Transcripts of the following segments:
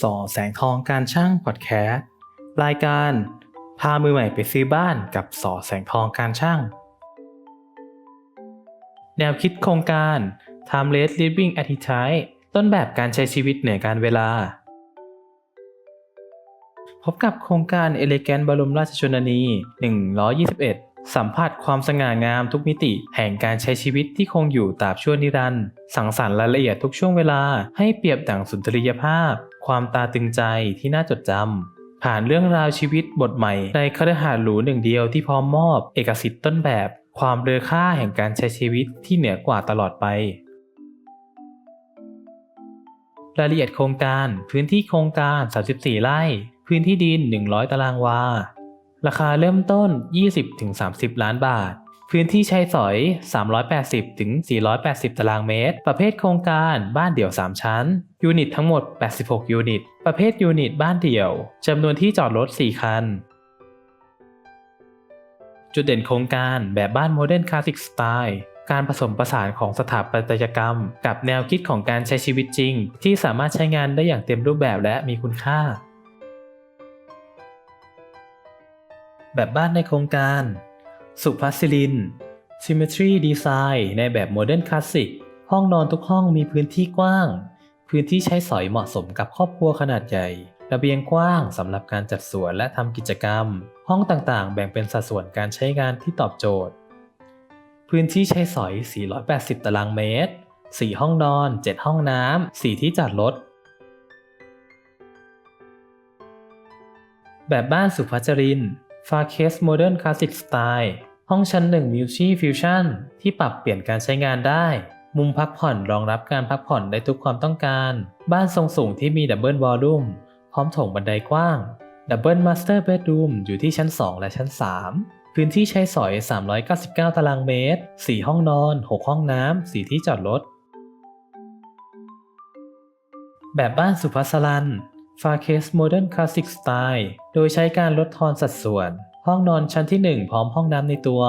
สอแสงทองการช่างพอดแคสต์รายการพามือใหม่ไปซื้อบ้านกับสอแสงทองการช่าง แนวคิดโครงการ Timeless Living Attitude ต้นแบบการใช้ชีวิตเหนือการเวลา พบกับโครงการ Elegant บรมราชชนนี 121สัมผัสความสง่างามทุกมิติ แห่งการใช้ชีวิตที่คงอยู่ตราบชั่วนิรันดร์สังสรรค์รายละเอียดทุกช่วงเวลาให้เปรียบดั่งสุนทรียภาพ ความตาตึงใจที่น่าจดจำ ผ่านเรื่องราวชีวิตบทใหม่ ในคฤหาสน์หรูหนึ่งเดียวที่พร้อมมอบเอกสิทธิ์ต้นแบบ ความเลอค่าแห่งการใช้ชีวิตที่เหนือกว่าตลอดไป รายละเอียดโครงการ พื้นที่โครงการ 34 ไร่ พื้นที่ดิน 100 ตารางวา ราคาเริ่มต้น 20-30 ล้านบาท พื้นที่ใช้สอย 380-480 ตารางเมตร ประเภทโครงการบ้านเดี่ยว 3 ชั้น ยูนิตทั้งหมด 86 ยูนิต ประเภทยูนิตบ้านเดี่ยว จำนวนที่จอดรถ 4 คัน จุดเด่นโครงการแบบบ้านโมเดิร์นคลาสสิกสไตล์การผสมผสานของสถาปัตยกรรม กับแนวคิดของการใช้ชีวิตจริง ที่สามารถใช้งานได้อย่างเต็มรูปแบบและมีคุณค่า แบบบ้านในโครงการ สุภัสลิน Symmetry Design ในแบบโมเดิร์นคลาสสิกห้องนอนทุกห้องมีพื้นที่กว้าง พื้นที่ใช้สอยเหมาะสมกับครอบครัวขนาดใหญ่ ระเบียงกว้างสำหรับการจัดสวนและทำกิจกรรม ห้องต่างๆ แบ่งเป็นสัดส่วนการใช้งานที่ตอบโจทย์ พื้นที่ใช้สอย 480 ตารางเมตร 4 ห้องนอน 7 ห้องน้ำ 4 ที่จอดรถ แบบบ้านสุภัจริน ฟาเคสโมเดิร์นคลาสสิกสไตล์ห้องชั้นหนึ่งมิวชี่ฟิวชั่นที่ปรับเปลี่ยนการใช้งานได้ มุมพักผ่อนรองรับการพักผ่อนได้ทุกความต้องการ บ้านทรงสูงที่มีดับเบิลวอลลุ่มพร้อมโถงบันไดกว้างดับเบิลมาสเตอร์เบดรูมอยู่ที่ชั้น 2 และชั้น 3 พื้นที่ใช้สอย 399 ตารางเมตร 4 ห้องนอน 6 ห้องน้ำ 4 ที่จอดรถ แบบบ้านสุภัสรัน ฟาเคสโมเดิร์นคลาสสิกสไตล์โดยใช้การลดทอนสัดส่วน ห้องนอนชั้นที่ 1 พร้อมห้องน้ำในตัว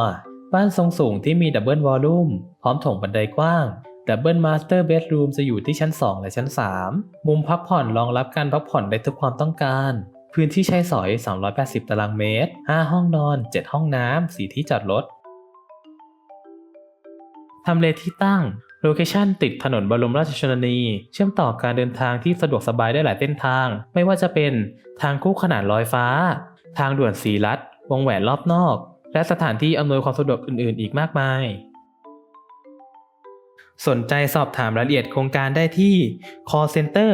บ้านทรงสูงที่มีดับเบิลวอลลุ่มพร้อมโถงบันไดกว้างดับเบิลมาสเตอร์เบดรูมจะอยู่ที่ชั้น 2 และชั้น 3 มุมพักผ่อนรองรับการพักผ่อนได้ทุกความต้องการ พื้นที่ใช้สอย 380 ตารางเมตร 5 ห้องนอน 7 ห้องน้ำ 4 ที่จอดรถทำเลที่ตั้ง โลเคชันติดถนนบรมราชชนนี เชื่อมต่อการเดินทางที่สะดวกสบายได้หลายเส้นทาง ไม่ว่าจะเป็นทางคู่ขนานลอยฟ้า ทางด่วนสีลัด วงแหวนรอบนอก และสถานที่อำนวยความสะดวกอื่น ๆ อีกมากมาย สนใจสอบถามรายละเอียดโครงการได้ที่ call center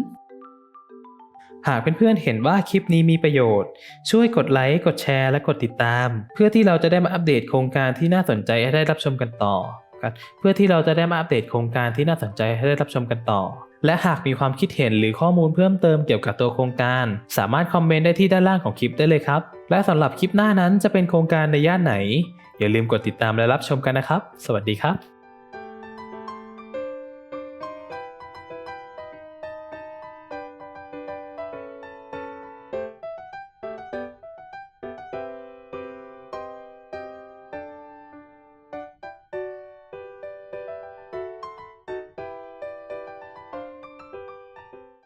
1720 หากเพื่อนๆเห็นว่าคลิปนี้มีประโยชน์ ช่วยกดไลค์ กดแชร์ และกดติดตาม เพื่อที่เราจะได้มาอัปเดตโครงการที่น่าสนใจให้ได้รับชมกันต่อ กัน เพื่อที่เราจะได้มาอัปเดตโครงการที่น่าสนใจให้ได้รับชมกันต่อ และหากมีความคิดเห็นหรือข้อมูลเพิ่มเติมเกี่ยวกับตัวโครงการ สามารถคอมเมนต์ได้ที่ด้านล่างของคลิปได้เลยครับ และสำหรับคลิปหน้านั้นจะเป็นโครงการในย่านไหน อย่าลืมกดติดตามและรับชมกันนะครับ สวัสดีครับ